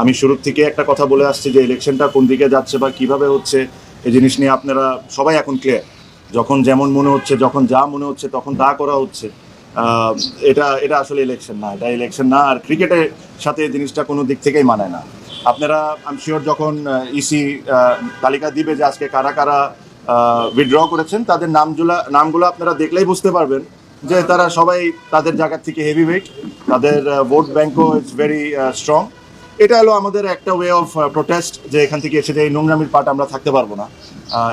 আমি শুরুর থেকে একটা কথা বলে আসছি যে ইলেকশনটা কোন দিকে যাচ্ছে বা কীভাবে হচ্ছে এই জিনিস নিয়ে আপনারা সবাই এখন ক্লিয়ার যখন যেমন মনে হচ্ছে, যখন যা মনে হচ্ছে, তখন তা করা হচ্ছে। এটা এটা আসলে ইলেকশন না, এটা ইলেকশন না, আর ক্রিকেটের সাথে এই জিনিসটা কোনো দিক থেকেই মানায় না। আপনারা আমি শিওর যখন ইসি তালিকা দিবে যে আজকে কারা কারা উইথড্র করেছেন, তাদের নামগুলা, নামগুলো আপনারা দেখলেই বুঝতে পারবেন যে তারা সবাই তাদের জায়গা থেকে হেভি ওয়েট তাদের ভোট ব্যাংকও ইটস ভেরি স্ট্রং এটা হলো আমাদের একটা ওয়ে অফ প্রোটেস্ট যে এখান থেকে এসে যে এই নোংরামির পাট আমরা থাকতে পারব না।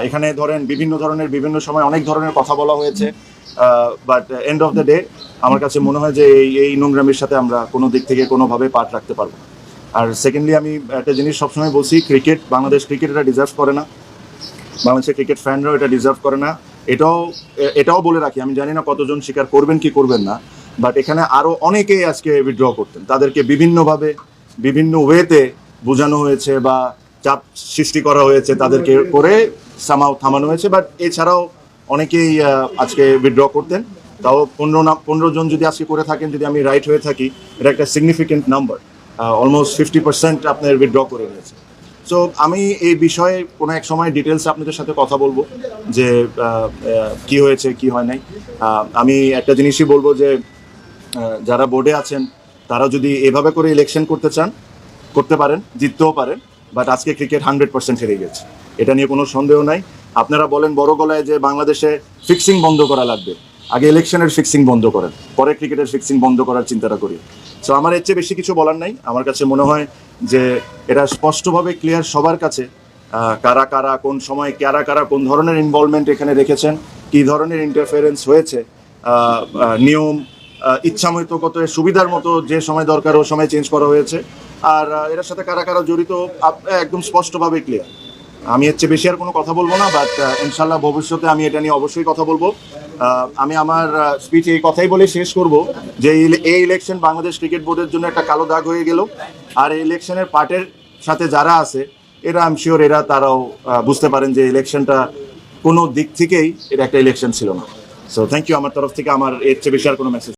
এখানে ধরেন বিভিন্ন ধরনের, বিভিন্ন সময় অনেক ধরনের কথা বলা হয়েছে। But end of the day আমার কাছে মনে হয় যে এই এই নোংরামির সাথে আমরা কোনো দিক থেকে কোনোভাবে পাট রাখতে পারব আর সেকেন্ডলি আমি একটা জিনিস সবসময় বলছি ক্রিকেট বাংলাদেশ ক্রিকেট এটা ডিজার্ভ করে না। বাংলাদেশের ক্রিকেট ফ্যানরাও এটা ডিজার্ভ করে না। এটাও এটাও বলে রাখি, আমি জানি না কতজন স্বীকার করবেন কি করবেন না বাট এখানে আরও অনেকেই আজকে উইথড্র করতেন। তাদেরকে বিভিন্নভাবে বিভিন্ন ওয়েতে বোঝানো হয়েছে বা চাপ সৃষ্টি করা হয়েছে তাদেরকে করে সামাও থামানো হয়েছে বাট এছাড়াও অনেকেই আজকে উইথড্র করতেন। তাও পনেরো না, পনেরো জন যদি আজকে করে থাকেন, যদি আমি রাইট হয়ে থাকি, এটা একটা significant number almost fifty percent আপনার উইথড্র করে নিয়েছে। সো আমি এই বিষয়ে কোনো এক সময় ডিটেলস আপনাদের সাথে কথা বলব যে কি হয়েছে, কি হয় নাই। আমি একটা জিনিসই বলব যে যারা বোর্ডে আছেন তারা যদি এভাবে করে ইলেকশন করতে চান, করতে পারেন, জিততেও পারেন বাট আজকে ক্রিকেট হান্ড্রেড পার্সেন্ট হেরে গেছে। এটা নিয়ে কোনো সন্দেহ নাই। আপনারা বলেন বড় গলায় যে বাংলাদেশে ফিক্সিং বন্ধ করা লাগবে। আগে ইলেকশনের ফিক্সিং বন্ধ করেন, পরে ক্রিকেটের ফিক্সিং বন্ধ করার চিন্তাটা করি। সো আমার এর চেয়ে বেশি কিছু বলার নাই। আমার কাছে মনে হয় যে এটা স্পষ্টভাবে ক্লিয়ার সবার কাছে কারা কারা, কোন সময় কারা কারা, কোন ধরনের ইনভলভমেন্ট এখানে রেখেছেন, কি ধরনের ইন্টারফারেন্স হয়েছে নিয়ম ইচ্ছামতো কত সুবিধার মতো যে সময় দরকার, ও সময় চেঞ্জ করা হয়েছে। আর এটার সাথে কারা কারা জড়িত একদম স্পষ্টভাবে ক্লিয়ার আমি চেয়ে বেশি আর কোনো কথা বলব না বাট ইনশাল্লাহ ভবিষ্যতে আমি এটা নিয়ে অবশ্যই কথা বলব। আমি আমার স্পিচ এই কথাই বলে শেষ করব যে এই ইলেকশন বাংলাদেশ ক্রিকেট বোর্ডের জন্য একটা কালো দাগ হয়ে গেল। আর এই ইলেকশনের পার্টের সাথে যারা আছে, এরা আমি শিওর এরা, তারাও বুঝতে পারেন যে ইলেকশনটা কোনো দিক থেকেই এটা একটা ইলেকশন ছিল না। সো থ্যাংক ইউ আমার তরফ থেকে, আমার এর চেয়ে বেশি আর কোনো মেসেজ